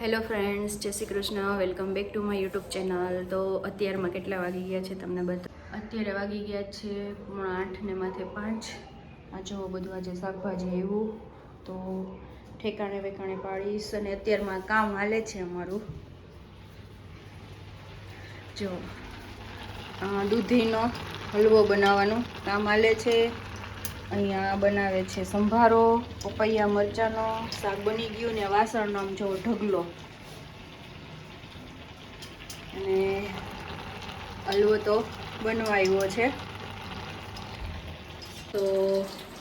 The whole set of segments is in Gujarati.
Hello friends, Jai Shri Krishna. Welcome back to my YouTube channel. તો અત્યારમાં કેટલા વાગી ગયા છે તમને બધા અત્યારે વાગી ગયા છે પોણા આઠ ને માથે પાંચ. આ જો બધું આજે શાકભાજી આવ્યું. તો ઠેકાણે વેકાણે પાડીશ અને અત્યારમાં કામ હાલે છે અમારું. જો દૂધીનો હલવો બનાવવાનું કામ હાલે છે. અહીંયા બનાવે છે સંભારો પપૈયા મરચાંનો શાક બની ગયું ને વાસણનો આમ જો ઢગલો. અને હલવો તો બનવા આવ્યો છે. તો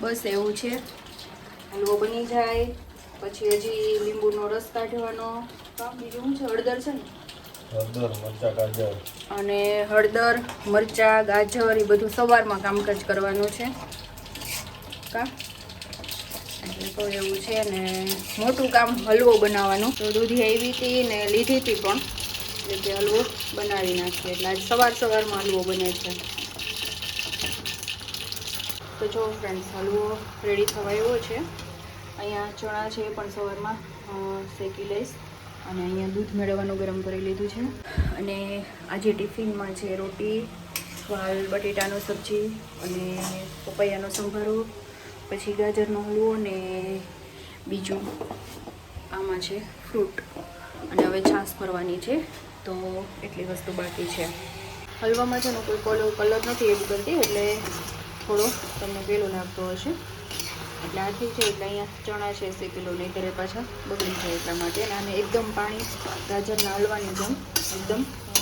બસ એવું છે. હલવો બની જાય. પછી હજી લીંબુનો રસ કાઢવાનો. કામ બીજું શું છે? હળદર છે ને? હળદર મરચા ગાજર. અને હળદર મરચાં ગાજર એ બધું સવારમાં કામકાજ કરવાનું છે. કા એટલે તો એવું છે ને, મોટું કામ હલવો બનાવવાનું. તો દૂધી આવી હતી ને લીધી હતી પણ. એટલે કે હલવો બનાવી નાખીએ. એટલે આજ સવાર સવારમાં હલવો બને છે. તો જો ફ્રેન્ડ્સ હલવો રેડી થવા એવો છે. અહીંયા ચણા છે પણ સવારમાં શેકી લઈશ. અને અહીંયા દૂધ મેળવવાનું ગરમ કરી લીધું છે. અને આજે ટિફિનમાં છે રોટી વાલ બટેટાનો સબ્જી અને પપૈયાનો સંભારો. પછી ગાજરનો હલવો ને બીજું આમાં છે ફ્રૂટ. અને હવે છાશ ભરવાની છે, તો એટલી વસ્તુ બાકી છે. હલવામાં છે ને કોઈ કોલો કલર નથી એડ કરતી એટલે થોડો તમને પેલો લાગતો હશે. એટલે આથી છે એટલે અહીંયા ચણા છે શેકેલો નહીં ઘરે પાછા બગડી જાય એટલા માટે. અને આને એકદમ પાણી, ગાજરના હલવાની જેમ એકદમ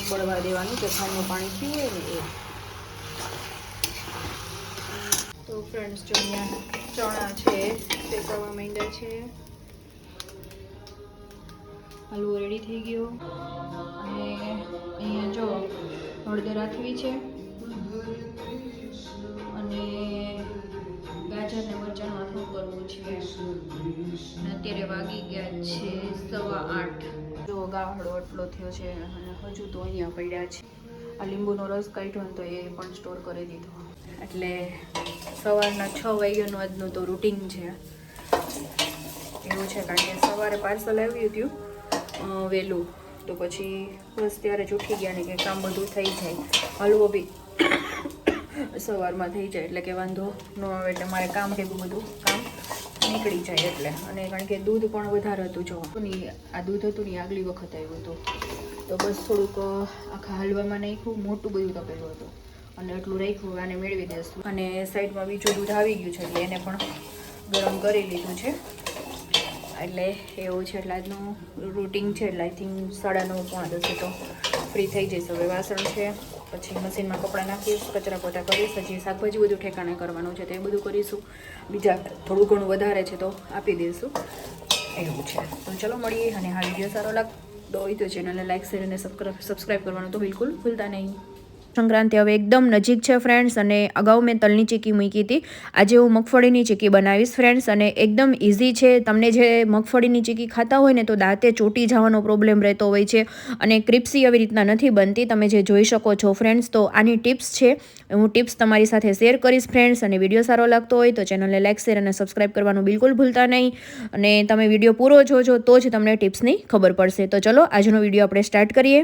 બળવા દેવાનું કે ખાંડનું પાણી પીવે ને એ. તો ફ્રેન્ડ્સ જો અહીંયા ચણા છે શેકાવા માંડ્યા છે. હલવો રેડી થઈ ગયો. અને અહીંયા જો હળદર રાખવી છે. અને ગાજર ને મરચાંનું આથું કરવું છે. અત્યારે વાગી ગયા છે સવા આઠ. જો ગાહડો એટલો થયો છે, અને હજુ તો અહીંયા પડ્યા છે. આ લીંબુનો રસ કાઢ્યો ને તો એ પણ સ્ટોર કરી દીધો. એટલે સવારના છ વાગ્યાનું આજનું તો રૂટીન છે. એવું છે કારણ કે સવારે પાર્સલ આવ્યું હતું વહેલું. તો પછી બસ ત્યારે જ ઉઠી ગયા ને કે કામ બધું થઈ જાય. હલવો બી સવારમાં થઈ જાય, એટલે કે વાંધો ન આવે એટલે મારે કામ ભેગું બધું કામ નીકળી જાય એટલે. અને કારણ કે દૂધ પણ વધારે હતું જો આ દૂધ હતું ને આગલી વખત આવ્યું હતું. તો બસ થોડુંક આખા હલવામાં નાખ્યું, મોટું બધું તપેલું હતું. અને એટલું રાખ્યું આને મેળવી દઈશું અને સાઈડમાં બીજું દૂધ આવી ગયું છે એટલે એને પણ ગરમ કરી લીધું છે. એટલે એવું છે, એટલે આજનું રૂટિન છે, એટલે આઈ થિંક સાડા નવ પોણા દસે તો ફ્રી થઈ જઈશ. હવે વાસણ છે, પછી મશીનમાં કપડાં નાખીશ, કચરા પોતા કરીશ, પછી શાકભાજી બધું ઠેકાણે કરવાનું છે, તો બધું કરીશું. બીજા થોડું ઘણું વધારે છે તો આપી દઈશું. એવું છે. તો ચલો મળીએ અને હા વીડિયો સારો લાગતો હોય તો ચેનલને લાઈક શેર અને સબસ્ક્રાઈબ કરવાનું તો બિલકુલ ભૂલતા નહીં. સંક્રાંતિ હવે એકદમ નજીક છે ફ્રેન્ડ્સ અને અગાઉ મેં તલની ચીકી મૂકી હતી. આજે હું મગફળીની ચીકી બનાવીશ ફ્રેન્ડ્સ અને એકદમ ઇઝી છે. તમને જે મગફળીની ચીકી ખાતા હોય ને તો દાંતે ચોટી જવાનો પ્રોબ્લેમ રહેતો હોય છે, અને ક્રિપ્સી આવી રીતના નથી બનતી. તમે જે જોઈ શકો છો ફ્રેન્ડ્સ તો આની ટિપ્સ છે. હું ટિપ્સ તમારી સાથે શેર કરીશ ફ્રેન્ડ્સ અને વીડિયો સારો લાગતો હોય તો ચેનલને લાઇક શેર અને સબસ્ક્રાઈબ કરવાનું બિલકુલ ભૂલતા નહીં. અને તમે વીડિયો પૂરો જોજો તો જ તમને ટિપ્સની ખબર પડશે. તો ચલો, આજનો વીડિયો આપણે સ્ટાર્ટ કરીએ.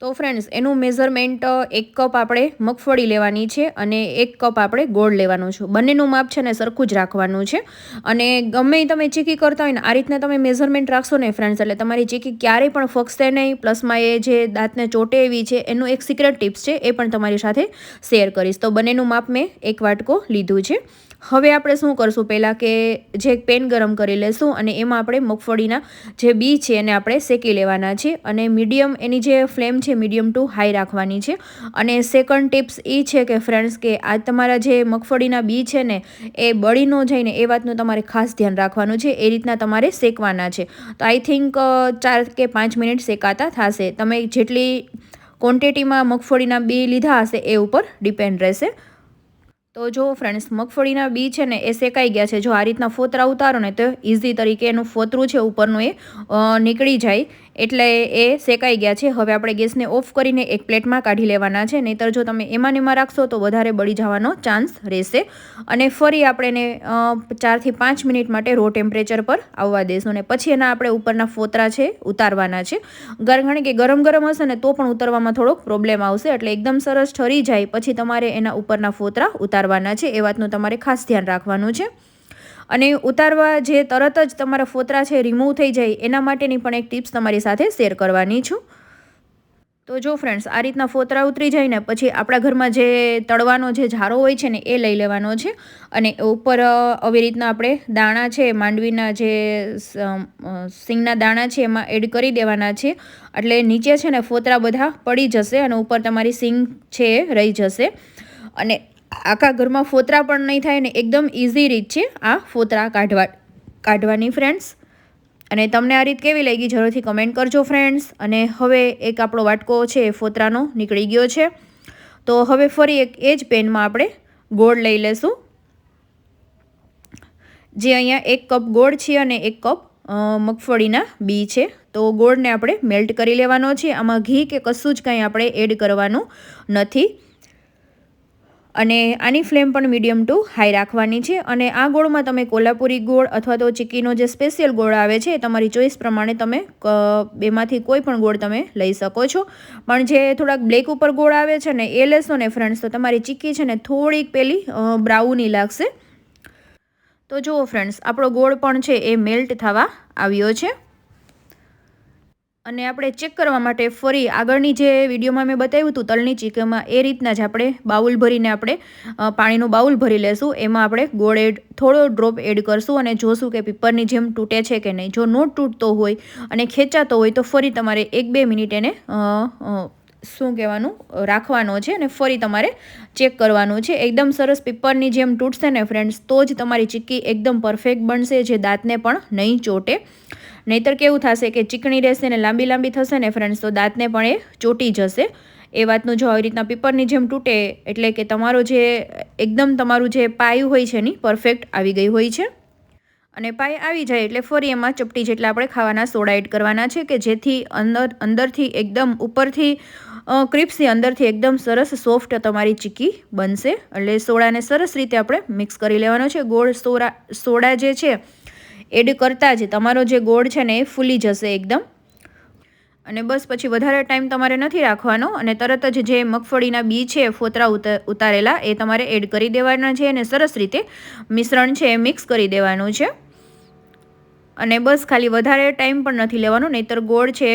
તો ફ્રેન્ડ્સ એનું મેઝરમેન્ટ એક કપ આપણે મગફળી લેવાની છે અને એક કપ આપણે ગોળ લેવાનું છે. બંનેનું માપ છે ને સરખું જ રાખવાનું છે. અને ગમે તમે ચીકી કરતા હોય ને, આ રીતના તમે મેઝરમેન્ટ રાખશો ને ફ્રેન્ડ્સ એટલે તમારી ચીકી ક્યારેય પણ ફગશે નહીં. પ્લસમાં એ જે દાંતને ચોટે એવી છે, એનું એક સિક્રેટ ટિપ્સ છે, એ પણ તમારી સાથે શેર કરીશ. તો બંનેનું માપ મેં એક વાટકો લીધું છે. હવે આપણે શું કરશું? પહેલાં કે જે પેન ગરમ કરી લેશું અને એમાં આપણે મગફળીના જે બી છે એને આપણે શેકી લેવાના છે. અને મીડિયમ એની જે ફ્લેમ છે મીડિયમ ટુ હાઈ રાખવાની છે. અને સેકન્ડ ટિપ્સ એ છે કે ફ્રેન્ડ્સ કે આ તમારા જે મગફળીના બી છે ને, એ બળી ન જઈને એ વાતનું તમારે ખાસ ધ્યાન રાખવાનું છે. એ રીતના તમારે શેકવાના છે. તો આઈ થિંક ચાર કે પાંચ મિનિટ શેકાતા થશે. તમે જેટલી ક્વોન્ટિટીમાં મગફળીના બી લીધા હશે, એ ઉપર ડિપેન્ડ રહેશે. તો જો ફ્રેન્ડ્સ મગફળીના બી છે ને, એ શેકાઈ ગયા છે, જો આ રીતના ફોતરા ઉતારો ને, તો ઇઝી તરીકે એનું ફોતરું છે, ઉપરનું એ નીકળી જાય. એટલે એ શેકાઈ ગયા છે. હવે આપણે ગેસને ઓફ કરીને એક પ્લેટમાં કાઢી લેવાના છે. નહીંતર જો તમે એમાં એમાં રાખશો તો વધારે બળી જવાનો ચાન્સ રહેશે. અને ફરી આપણે એને ચારથી પાંચ મિનિટ માટે રો ટેમ્પરેચર પર આવવા દઈશું અને પછી એના આપણે ઉપરના ફોતરા છે ઉતારવાના છે. કારણ કે ગરમ ગરમ હશે ને તો પણ ઉતારવામાં થોડોક પ્રોબ્લેમ આવશે. એટલે એકદમ સરસ ઠરી જાય. પછી તમારે એના ઉપરના ફોતરા ઉતારવાના છે. એ વાતનું તમારે ખાસ ધ્યાન રાખવાનું છે. અને ઉતારવા જે તરત જ તમારા ફોતરા છે રિમૂવ થઈ જાય, એના માટેની પણ એક ટિપ્સ તમારી સાથે શેર કરવાની છું. તો જો ફ્રેન્ડ્સ આ રીતના ફોતરા ઉતરી જાય ને, પછી આપણા ઘરમાં જે તળવાનો જે ઝારો હોય છે ને, એ લઈ લેવાનો છે. અને ઉપર આવી રીતના આપણે દાણા છે, માંડવીના જે સિંગના દાણા છે, એમાં એડ કરી દેવાના છે. એટલે નીચે છે ને, ફોતરા બધા પડી જશે અને ઉપર તમારી સિંગ છે, રહી જશે. અને આખા ઘરમાં ફોતરા પણ નહીં થાય ને એકદમ ઇઝી રીત છે આ ફોતરા કાઢવા કાઢવાની ફ્રેન્ડ્સ અને તમને આ રીત કેવી લાગી જરૂરથી કમેન્ટ કરજો ફ્રેન્ડ્સ અને હવે એક આપણો વાટકો છે એ ફોતરાનો નીકળી ગયો છે. તો હવે ફરી એક એ જ પેનમાં આપણે ગોળ લઈ લેશું. જે અહીંયા એક કપ ગોળ છે અને એક કપ મગફળીના બી છે. તો ગોળને આપણે મેલ્ટ કરી લેવાનો છે. આમાં ઘી કે કશું જ કંઈ આપણે એડ કરવાનું નથી. અને આની ફ્લેમ પણ મીડિયમ ટુ હાઈ રાખવાની છે અને આ ગોળમાં તમે કોલ્હાપુરી ગોળ અથવા તો ચીકીનો જે સ્પેશિયલ ગોળ આવે છે તમારી ચોઈસ પ્રમાણે તમે બેમાંથી કોઈ પણ ગોળ તમે લઈ શકો છો. પણ જે થોડાક બ્લેક ઉપર ગોળ આવે છે ને એ લેશો ને ફ્રેન્ડ્સ, તો તમારી ચીક્કી છે ને થોડીક પેલી બ્રાઉની લાગશે. તો જુઓ ફ્રેન્ડ્સ, આપણો ગોળ પણ છે એ મેલ્ટ થવા આવ્યો છે. અને આપણે ચેક કરવા માટે ફરી આગળની જે વિડીયોમાં મેં બતાવ્યું હતું તલની ચીકમાં એ રીતના જ આપણે બાઉલ ભરીને આપણે પાણીનું બાઉલ ભરી લેશું. એમાં આપણે ગોળ એડ, થોડો ડ્રોપ એડ કરશું અને જોશું કે પીપરની જેમ તૂટે છે કે નહીં. જો નો તૂટતો હોય અને ખેંચાતો હોય તો ફરી તમારે એક બે મિનિટ એને શું કહેવાનું? રાખવાનો છે અને ફરી તમારે ચેક કરવાનું છે. એકદમ સરસ પીપરની જેમ તૂટશે ને ફ્રેન્ડ્સ તો જ તમારી ચીક્કી એકદમ પરફેક્ટ બનશે, જે દાંતને પણ નહીં ચોટે. નહીતર કેવું થશે કે ચીકણી રહેશે ને લાંબી લાંબી થશે ને ફ્રેન્ડ્સ તો દાંતને પણ એ ચોટી જશે. એ વાતનું જો આવી રીતના પીપરની જેમ તૂટે, એટલે કે તમારો જે એકદમ તમારું જે પાયું હોય છે એની પરફેક્ટ આવી ગઈ હોય છે. અને પાય આવી જાય એટલે ફરી એમાં ચપટી જેટલા આપણે ખાવાના સોડા એડ કરવાના છે કે જેથી અંદર, અંદરથી એકદમ ઉપરથી ક્રિપ્સી અંદરથી એકદમ સરસ સોફ્ટ તમારી ચીક્કી બનશે. એટલે સોડાને સરસ રીતે આપણે મિક્સ કરી લેવાનો છે. ગોળ સોડા સોડા જે છે, એડ કરતાં જ તમારો જે ગોળ છે ને એ ફૂલી જશે એકદમ. અને બસ પછી વધારે ટાઈમ તમારે નથી રાખવાનો. અને તરત જ જે મગફળીના બી છે, ફોતરા ઉતા, ઉતારેલા, એ તમારે એડ કરી દેવાના છે. અને સરસ રીતે મિશ્રણ છે એ મિક્સ કરી દેવાનું છે. અને બસ ખાલી વધારે ટાઈમ પણ નથી લેવાનો, નહીંતર ગોળ છે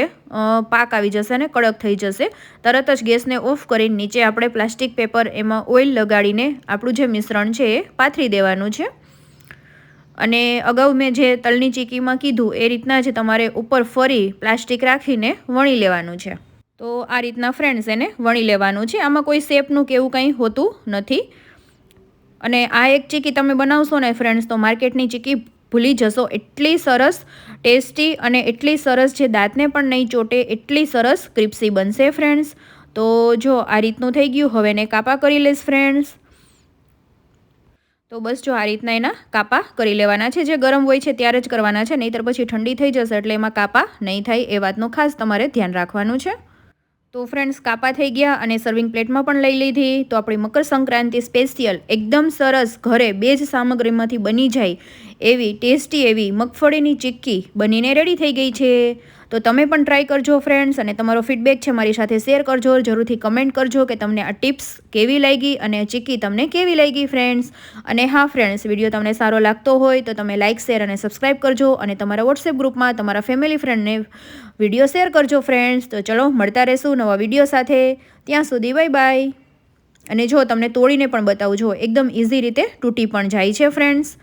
પાક આવી જશે અને કડક થઈ જશે. તરત જ ગેસને ઓફ કરીને નીચે આપણે પ્લાસ્ટિક પેપર એમાં ઓઇલ લગાડીને આપણું જે મિશ્રણ છે એ પાથરી દેવાનું છે. અને અગાઉ મેં જે તલની ચીકીમાં કીધું, એ રીતના જ તમારે ઉપર ફરી પ્લાસ્ટિક રાખીને વણી લેવાનું છે. તો આ રીતના ફ્રેન્ડ્સ એને વણી લેવાનું છે. આમાં કોઈ શેપનું કે એવું કંઈ હોતું નથી. અને આ એક ચીકી તમે બનાવશો ને ફ્રેન્ડ્સ, તો માર્કેટની ચીકી ભૂલી જશો. એટલી સરસ ટેસ્ટી અને એટલી સરસ જે દાંતને પણ નહીં ચોટે, એટલી સરસ ક્રિપ્સી બનશે ફ્રેન્ડ્સ તો જો આ રીતનું થઈ ગયું, હવે એને કાપા કરી લઈશ ફ્રેન્ડ્સ તો બસ જો આ રીતના એના કાપા કરી લેવાના છે. જે ગરમ હોય છે ત્યારે જ કરવાના છે, નહીંતર પછી ઠંડી થઈ જશે એટલે એમાં કાપા નહીં થાય એ વાતનું ખાસ તમારે ધ્યાન રાખવાનું છે. તો ફ્રેન્ડ્સ કાપા થઈ ગયા અને સર્વિંગ પ્લેટમાં પણ લઈ લીધી. તો આપણી મકર સંક્રાંતિ સ્પેશિયલ એકદમ સરસ ઘરે બે જ સામગ્રીમાંથી બની જાય એવી ટેસ્ટી એવી મગફળીની ચીક્કી બનીને રેડી થઈ ગઈ છે. તો તમે પણ ટ્રાય કરજો ફ્રેન્ડ્સ અને તમારો ફીડબેક છે મારી સાથે શેર કરજો. જરૂરથી કમેન્ટ કરજો કે તમને આ ટિપ્સ કેવી લાગી અને ચીકી તમને કેવી લાગી ફ્રેન્ડ્સ અને હા ફ્રેન્ડ્સ વીડિયો તમને સારો લાગતો હોય તો તમે લાઇક શેર અને સબસ્ક્રાઈબ કરજો અને તમારા વોટ્સએપ ગ્રુપમાં તમારા ફેમિલી ફ્રેન્ડને વીડિયો શેર કરજો ફ્રેન્ડ્સ તો ચલો, મળતા રહેશું નવા વીડિયો સાથે. ત્યાં સુધી બાય બાય અને જો તમને તોડીને પણ બતાવું જો, એકદમ ઇઝી રીતે તૂટી પણ જાય છે ફ્રેન્ડ્સ